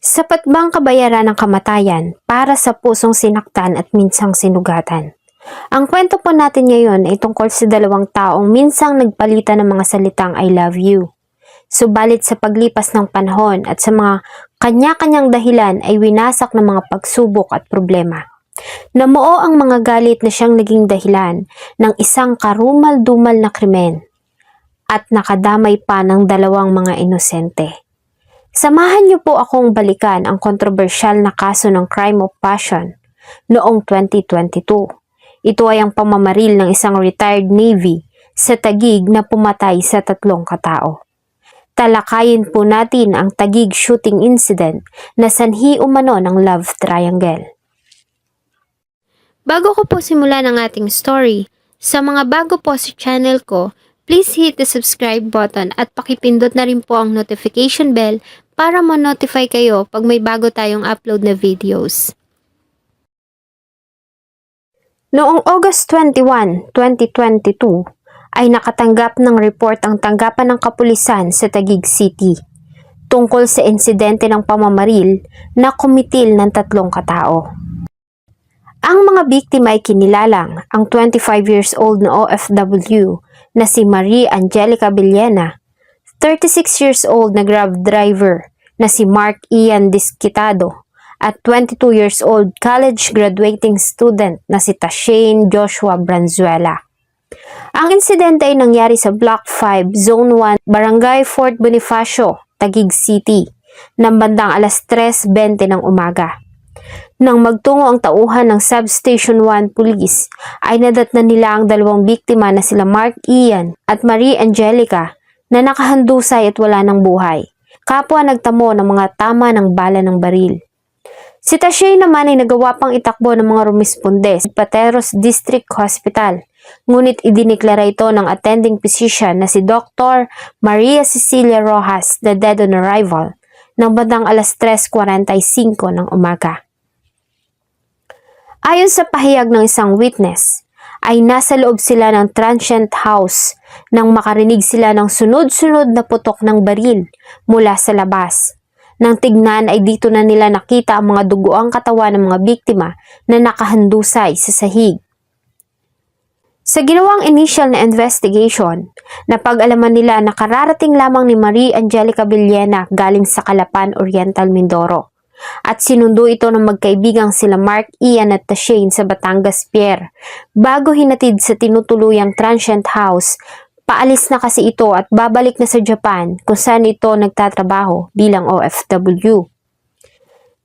Sapat bang kabayaran ng kamatayan para sa pusong sinaktan at minsang sinugatan? Ang kwento po natin ngayon ay tungkol sa dalawang taong minsang nagpalitan ng mga salitang I love you. Subalit sa paglipas ng panahon at sa mga kanya-kanyang dahilan ay winasak ng mga pagsubok at problema. Namuo ang mga galit na siyang naging dahilan ng isang karumal-dumal na krimen at nakadamay pa ng dalawang mga inosente. Samahan niyo po akong balikan ang kontrobersyal na kaso ng crime of passion noong 2022. Ito ay ang pamamaril ng isang retired Navy sa Tagig na pumatay sa tatlong katao. Talakayin po natin ang Tagig shooting incident na sanhi umano ng love triangle. Bago ko po simulan ang ating story, sa mga bago po sa channel ko, please hit the subscribe button at pakipindot na rin po ang notification bell para ma-notify kayo pag may bago tayong upload na videos. Noong August 21, 2022, ay nakatanggap ng report ang tanggapan ng kapulisan sa Taguig City tungkol sa insidente ng pamamaril na kumitil ng tatlong katao. Ang mga biktima ay kinilalang ang 25 years old na OFW na si Marie Angelica Villena, 36 years old na grab driver na si Mark Ian Disquitado, at 22 years old college graduating student na si Tashane Joshua Branzuela. Ang insidente ay nangyari sa Block 5, Zone 1, Barangay Fort Bonifacio, Taguig City, ng bandang alas 3.20 ng umaga. Nang magtungo ang tauhan ng Substation 1 Police, ay nadatnan nila ang dalawang biktima na sila Mark Ian at Marie Angelica na nakahandusay at wala ng buhay. Kapwa nagtamo ng mga tama ng bala ng baril. Si Tashay naman ay nagawa pang itakbo ng mga rumisponde sa Pateros District Hospital. Ngunit idiniklara ito ng attending physician na si Dr. Maria Cecilia Rojas na dead on arrival ng bandang alas 3.45 ng umaga. Ayon sa pahayag ng isang witness, ay nasa loob sila ng transient house nang makarinig sila ng sunod-sunod na putok ng baril mula sa labas. Nang tignan ay dito na nila nakita ang mga dugoang katawan ng mga biktima na nakahandusay sa sahig. Sa ginawang initial na investigation, napag-alaman nila na kararating lamang ni Marie Angelica Villena galing sa Calapan Oriental, Mindoro. At sinundo ito ng magkaibigang sila Mark Ian at Tashane sa Batangas Pier. Bago hinatid sa tinutuluyang transient house, paalis na kasi ito at babalik na sa Japan kung saan ito nagtatrabaho bilang OFW.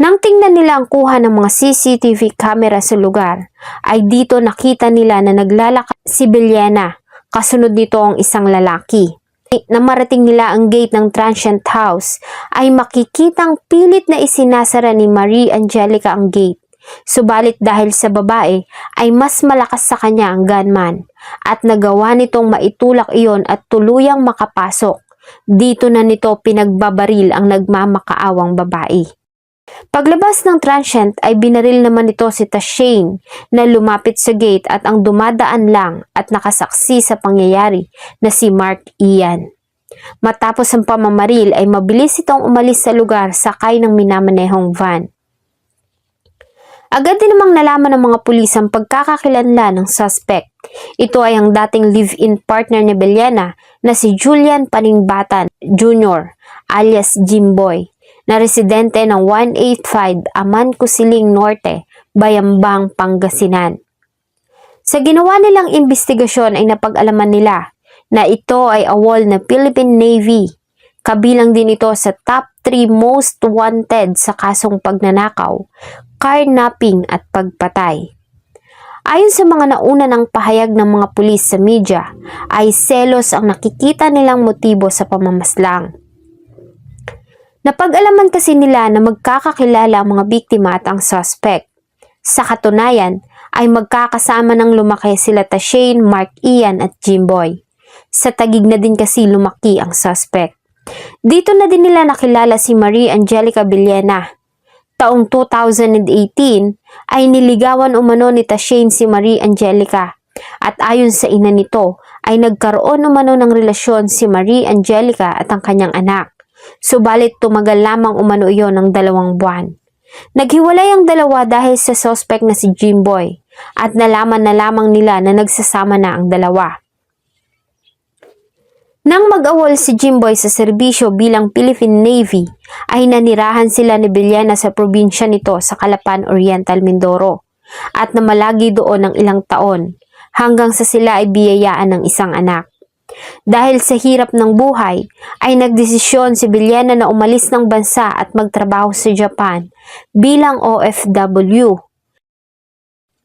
Nang tingnan nila ang kuha ng mga CCTV camera sa lugar, ay dito nakita nila na naglalakad si Villena, kasunod nito ang isang lalaki. Na marating nila ang gate ng transient house, ay makikitang pilit na isinasara ni Marie Angelica ang gate. Subalit dahil sa babae, ay mas malakas sa kanya ang gunman at nagawa nitong maitulak iyon at tuluyang makapasok. Dito na nito pinagbabaril ang nagmamakaawang babae. Paglabas ng transient ay binaril naman ito si Tashane na lumapit sa gate at ang dumadaan lang at nakasaksi sa pangyayari na si Mark Ian. Matapos ang pamamaril ay mabilis itong umalis sa lugar sakay ng minamanehong van. Agad din namang nalaman ng mga pulis ang pagkakakilanlan ng suspect. Ito ay ang dating live-in partner ni Beliana na si Julian Paningbatan Jr. alias Jimboy na residente ng 185 Aman Kusiling Norte, Bayambang, Pangasinan. Sa ginawa nilang investigasyon ay napag-alaman nila na ito ay awol na Philippine Navy. Kabilang din ito sa top 3 most wanted sa kasong pagnanakaw, carnapping at pagpatay. Ayon sa mga nauna ng pahayag ng mga pulis sa media, ay selos ang nakikita nilang motibo sa pamamaslang. Napag-alaman kasi nila na magkakakilala ang mga biktima at ang suspect. Sa katunayan, ay magkakasama ng lumaki sila Tashane, Mark Ian at Jimboy. Sa tagig na din kasi lumaki ang suspect. Dito na din nila nakilala si Marie Angelica Villena. Taong 2018 ay niligawan umano ni Tashane si Marie Angelica at ayon sa ina nito ay nagkaroon umano ng relasyon si Marie Angelica at ang kanyang anak. Subalit tumagal lamang umano iyon ng dalawang buwan. Naghiwalay ang dalawa dahil sa suspect na si Jimboy at nalaman na lamang nila na nagsasama na ang dalawa. Nang mag-awol si Jimboy sa serbisyo bilang Philippine Navy, ay nanirahan sila ni Villena sa probinsya nito sa Calapan Oriental, Mindoro at namalagi doon ng ilang taon hanggang sa sila ay biyayaan ng isang anak. Dahil sa hirap ng buhay, ay nagdesisyon si Villena na umalis ng bansa at magtrabaho sa Japan bilang OFW.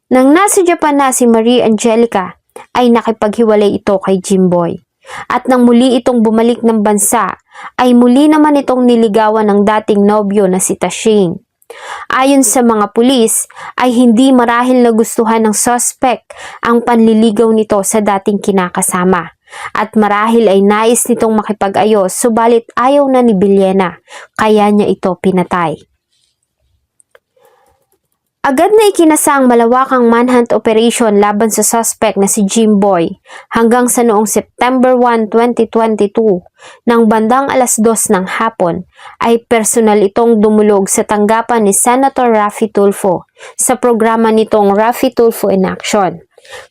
Nang nasa Japan na si Marie Angelica, ay nakipaghiwalay ito kay Jimboy. At nang muli itong bumalik ng bansa, ay muli naman itong niligawan ng dating nobyo na si Tashing. Ayon sa mga pulis, ay hindi marahil nagustuhan ng suspect ang panliligaw nito sa dating kinakasama. At marahil ay nais nitong makipag-ayos subalit ayaw na ni Villena, kaya niya ito pinatay. Agad na ikinasa ang malawakang manhunt operation laban sa suspect na si Jimboy hanggang sa noong September 1, 2022 nang bandang alas 2 ng hapon ay personal itong dumulog sa tanggapan ni Senator Raffy Tulfo sa programa nitong Raffy Tulfo in Action.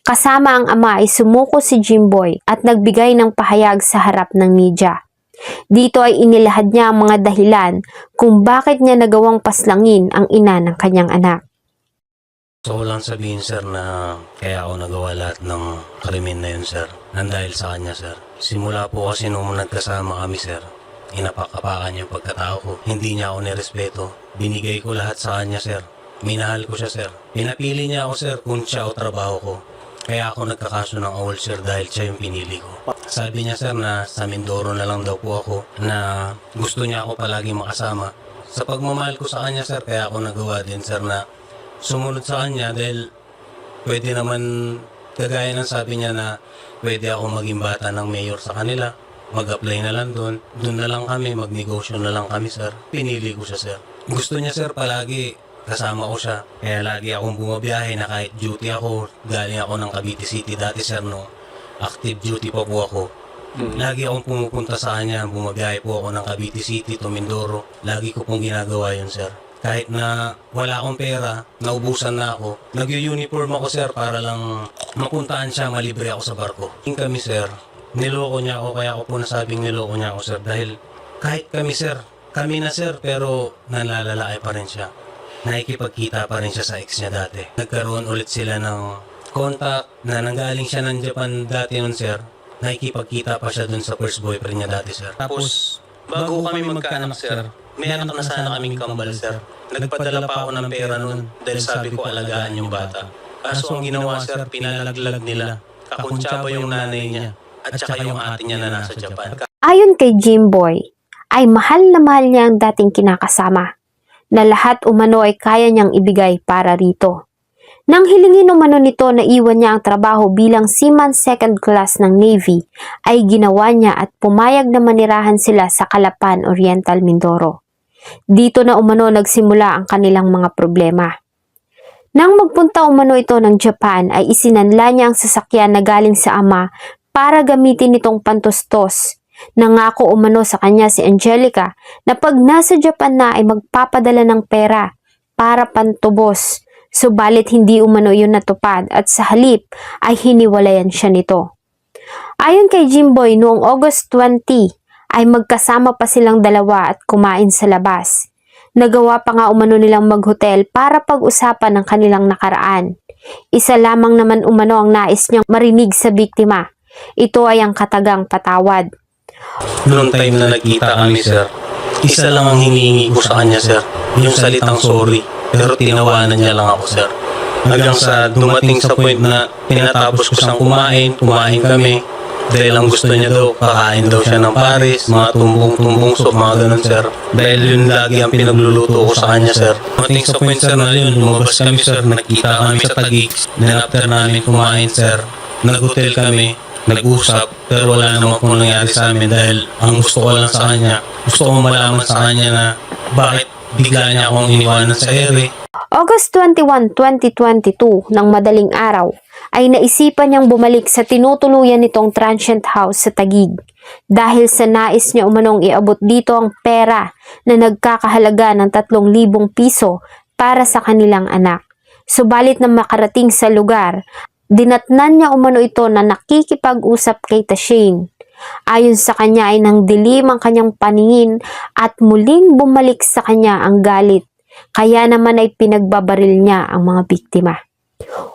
Kasama ang ama ay sumuko si Jimboy at nagbigay ng pahayag sa harap ng media. Dito ay inilahad niya ang mga dahilan kung bakit niya nagawang paslangin ang ina ng kanyang anak. So lang sabihin sir na kaya ako nagawa lahat ng krimen na yun sir. Nang dahil sa kanya sir. Simula po kasi nung nagkasama kami sir. Inapakapakan niya yung pagkatao ko. Hindi niya ako nirespeto. Binigay ko lahat sa kanya sir. Minahal ko siya sir. Pinapili niya ako sir kung siya o trabaho ko. Kaya ako nagkakaso ng awol sir dahil siya yung pinili ko. Sabi niya sir na sa Mindoro na lang daw po ako na gusto niya ako palagi makasama. Sa pagmamahal ko sa kanya sir kaya ako nagawa din sir na sumunod sa kanya dahil pwede naman kagaya ng sabi niya na pwede ako maging bata ng mayor sa kanila mag-apply na lang doon doon na lang kami magnegosyo na lang kami sir pinili ko siya sir gusto niya sir palagi kasama ko siya kaya lagi akong bumabiyahe na kahit duty ako galing ako ng Cavite City dati sir no active duty pa po ako Lagi akong pumupunta sa kanya, bumabiyahe po ako ng Cavite City to Mindoro. Lagi ko pong ginagawa yun, sir. Kahit na wala akong pera, naubusan na ako, nag-uniform ako, sir, para lang mapuntahan siya, malibre ako sa barko. Yung kami, sir, niloko niya ako, kaya ako po nasabing niloko niya ako, sir, dahil kahit kami, sir, kami na, sir, pero nalalaki pa rin siya. Nakikipagkita pa rin siya sa ex niya dati. Nagkaroon ulit sila ng contact na nanggaling siya ng Japan dati nun, sir. Nakikipagkita pa siya dun sa first boyfriend niya dati, sir. Tapos, bago kami magkaanak, sir, may anak na sana kaming kambal, sir. Nagpadala pa ako ng pera nun dahil sabi ko alagaan yung bata. Kaso ang ginawa, sir, pinalaglag nila. Kakuntsaba yung nanay niya at saka yung ate niya na nasa Japan. Ayon kay Jimboy, ay mahal na mahal niya ang dating kinakasama na lahat umano ay kaya niyang ibigay para rito. Nang hilingin umano nito na iwan niya ang trabaho bilang seaman second class ng Navy, ay ginawa niya at pumayag na manirahan sila sa Calapan, Oriental, Mindoro. Dito na umano nagsimula ang kanilang mga problema. Nang magpunta umano ito ng Japan ay isinanla niya ang sasakyan na galing sa ama para gamitin itong pantustos. Nangako umano sa kanya si Angelica na pag nasa Japan na ay magpapadala ng pera para pantubos. Subalit hindi umano yun natupad at sa halip ay hiniwalayan siya nito. Ayon kay Jimboy noong August 20 ay magkasama pa silang dalawa at kumain sa labas. Nagawa pa nga umano nilang maghotel para pag-usapan ng kanilang nakaraan. Isa lamang naman umano ang nais niyang marinig sa biktima. Ito ay ang katagang patawad. Noong time na nagkita kami, sir, isa lang ang hinihingi ko sa kanya, sir. Yung salitang sorry. Pero tinawanan niya lang ako, sir. Hanggang sa dumating sa point na tinatapos ko siyang kumain, kumain kami. Dahil ang gusto niya daw, kakain daw siya ng Paris, mga tumbong-tumbong soup, mga ganun, sir. Dahil yun lagi ang pinagluluto ko sa kanya, sir. Dumating sa point, sir, na yun, lumabas kami, sir. Nakita kami sa Taguig. Then after namin kumain, sir, nag-hotel kami, nag-usap, pero wala naman pong nangyari sa amin dahil ang gusto ko lang sa kanya, gusto ko malaman sa kanya na bakit bigla niya akong iniwanan sa ere. August 21, 2022, ng madaling araw, ay naisipan niyang bumalik sa tinutuluyan nitong transient house sa Tagig dahil sa nais niya umanong iabot dito ang pera na nagkakahalaga ng 3,000 piso para sa kanilang anak. Subalit na makarating sa lugar, dinatnan niya umano ito na nakikipag-usap kay Tashane. Ayon sa kanya ay nang dilim ang kanyang paningin at muling bumalik sa kanya ang galit. Kaya naman ay pinagbabaril niya ang mga biktima.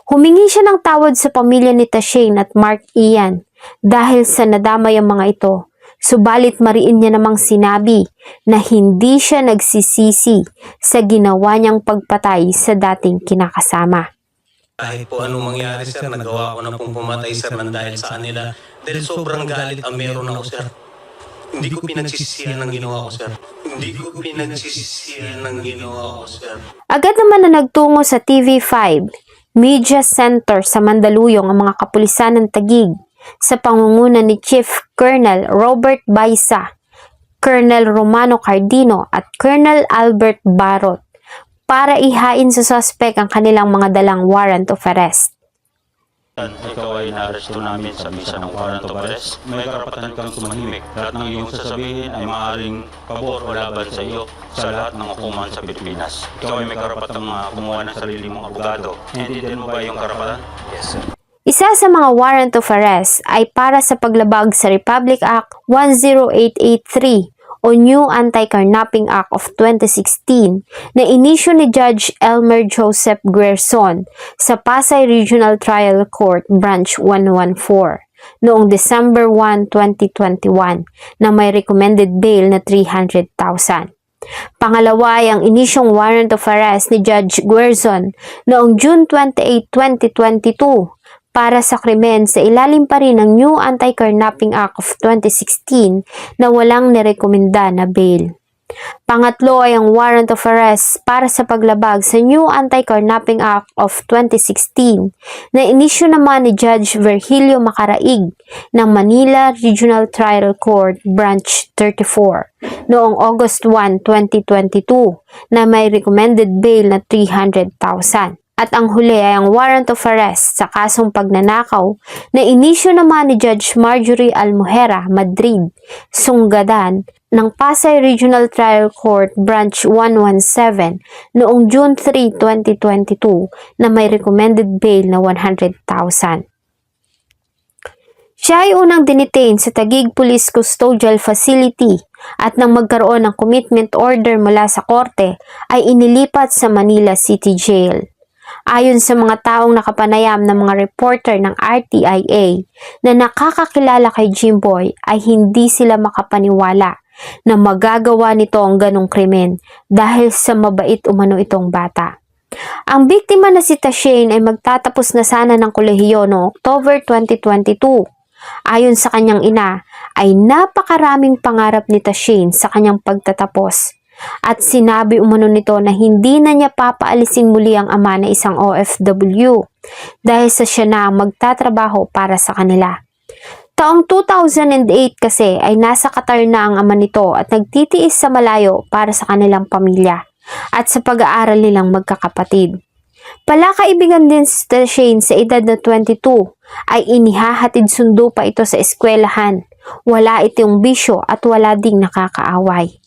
Humingi siya ng tawad sa pamilya ni Tashane at Mark Ian dahil sa nadamay ang mga ito. Subalit mariin niya namang sinabi na hindi siya nagsisisi sa ginawa niyang pagpatay sa dating kinakasama. Kahit po anong mangyari sir, nagawa ko na pong pumatay sir ng dahil sa kanila. Dahil sobrang galit ang meron ako sir. Hindi ko pinagsisisihan ng ginawa ko sir. Hindi ko pinagsisisihan ng ginawa ko sir. Agad naman na nagtungo sa TV5, Media Center sa Mandaluyong ang mga kapulisan ng Tagig sa pangunguna ni Chief Colonel Robert Baisa, Colonel Romano Cardino at Colonel Albert Barot para ihain sa suspect ang kanilang mga dalang warrant of arrest. Ikaw ay naaresto namin sa misa ng warrant of arrest. May karapatan kang tumahimik. Lahat ng iyong sasabihin ay maaaring pabor o laban sa iyo sa lahat ng hukuman sa Pilipinas. Ikaw ay may karapatang uh, kumuha ng sarili mong abogado. Hindi din mo ba iyong karapatan? Yes sir. Isa sa mga warrant of arrest ay para sa paglabag sa Republic Act 10883 o New Anti-Carnapping Act of 2016 na inisyo ni Judge Elmer Joseph Guerson sa Pasay Regional Trial Court Branch 114 noong December 1, 2021 na may recommended bail na 300,000. Pangalawa ay ang inisyong warrant of arrest ni Judge Guerzon noong June 28, 2022 para sa krimen sa ilalim pa rin ng New Anti-Carnapping Act of 2016 na walang nirekomenda na bail. Pangatlo ay ang warrant of arrest para sa paglabag sa New Anti-Carnapping Act of 2016 na inisyo naman ni Judge Virgilio Macaraig ng Manila Regional Trial Court Branch 34 noong August 1, 2022 na may recommended bail na 300,000. At ang huli ay ang warrant of arrest sa kasong pagnanakaw na inisyo naman ni Judge Marjorie Almuhera, Madrid, Sunggadan, ng Pasay Regional Trial Court Branch 117 noong June 3, 2022 na may recommended bail na 100,000. Siya ay unang dinitain sa Tagig Police Custodial Facility at nang magkaroon ng commitment order mula sa korte ay inilipat sa Manila City Jail. Ayon sa mga taong nakapanayam ng mga reporter ng RTIA na nakakakilala kay Jimboy ay hindi sila makapaniwala na magagawa nito ang ganong krimen dahil sa mabait umano itong bata. Ang biktima na si Tashane ay magtatapos na sana ng kolehiyo noong October 2022. Ayon sa kanyang ina, ay napakaraming pangarap ni Tashane sa kanyang pagtatapos at sinabi umano nito na hindi na niya papaalisin muli ang ama na isang OFW dahil sa siya na magtatrabaho para sa kanila. Taong 2008 kasi ay nasa Qatar na ang ama nito at nagtitiis sa malayo para sa kanilang pamilya at sa pag-aaral nilang magkakapatid. Palakaibigan din si Shane sa edad na 22 ay inihahatid sundo pa ito sa eskwelahan. Wala itong bisyo at wala ding nakakaaway.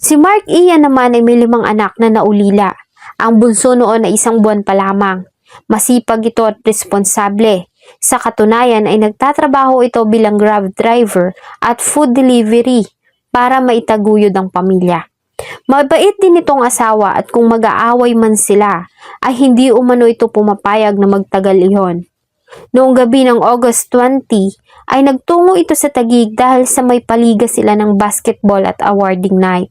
Si Mark Ian naman ay may limang anak na naulila. Ang bunso noon ay isang buwan pa lamang. Masipag ito at responsable. Sa katunayan ay nagtatrabaho ito bilang grab driver at food delivery para maitaguyod ang pamilya. Mabait din itong asawa at kung mag-aaway man sila ay hindi umano ito pumapayag na magtagal iyon. Noong gabi ng August 20 ay nagtungo ito sa Tagig dahil sa may paliga sila ng basketball at awarding night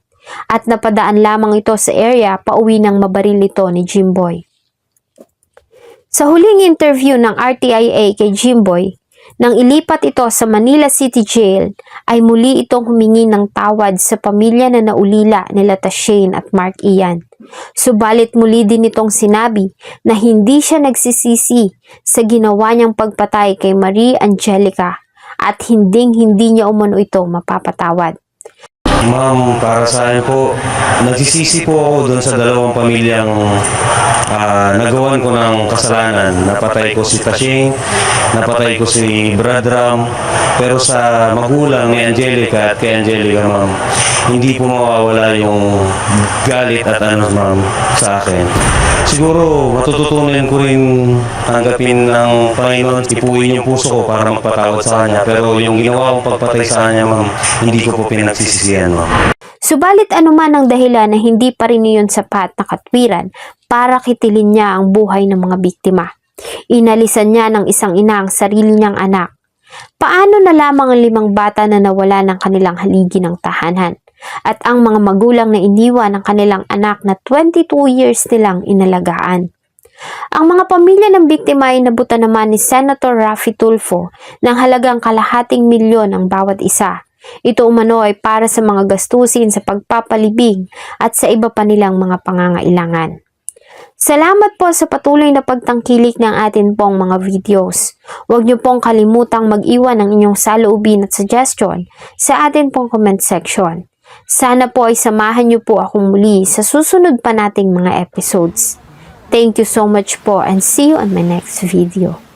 at napadaan lamang ito sa area pauwi ng mabaril ito ni Jimboy. Sa huling interview ng RTIA kay Jimboy, nang ilipat ito sa Manila City Jail, ay muli itong humingi ng tawad sa pamilya na naulila nila Tashane at Mark Ian. Subalit muli din itong sinabi na hindi siya nagsisisi sa ginawa niyang pagpatay kay Marie Angelica at hinding hindi niya umano ito mapapatawad. Ma'am, para sa akin po, nagsisisi po ako doon sa dalawang pamilyang ah, nagawan ko ng kasalanan. Napatay ko si Tashing napatay ko si Brad Ram. Pero sa magulang ni Angelica at kay Angelica, ma'am, hindi po mawawala yung galit at ano, ma'am, sa akin. Siguro matututunan ko rin tanggapin ng Panginoon, tipuin yung puso ko para magpatawad sa Kanya. Pero yung ginawa kong pagpatay sa Kanya, ma'am, hindi ko po pinagsisisihan, ma'am. Subalit anuman ang dahilan na hindi pa rin iyon sapat na katwiran para kitilin niya ang buhay ng mga biktima. Inalisan niya ng isang ina ang sarili niyang anak. Paano na lamang ang limang bata na nawala ng kanilang haligi ng tahanan? At ang mga magulang na iniwan ng kanilang anak na 22 years nilang inalagaan. Ang mga pamilya ng biktima ay nabutan naman ni Senator Raffy Tulfo ng halagang kalahating milyon ang bawat isa. Ito umano ay para sa mga gastusin sa pagpapalibing at sa iba pa nilang mga pangangailangan. Salamat po sa patuloy na pagtangkilik ng atin pong mga videos. Huwag niyo pong kalimutang mag-iwan ng inyong saloobin at suggestion sa atin pong comment section. Sana po ay samahan niyo po akong muli sa susunod pa nating mga episodes. Thank you so much po and see you on my next video.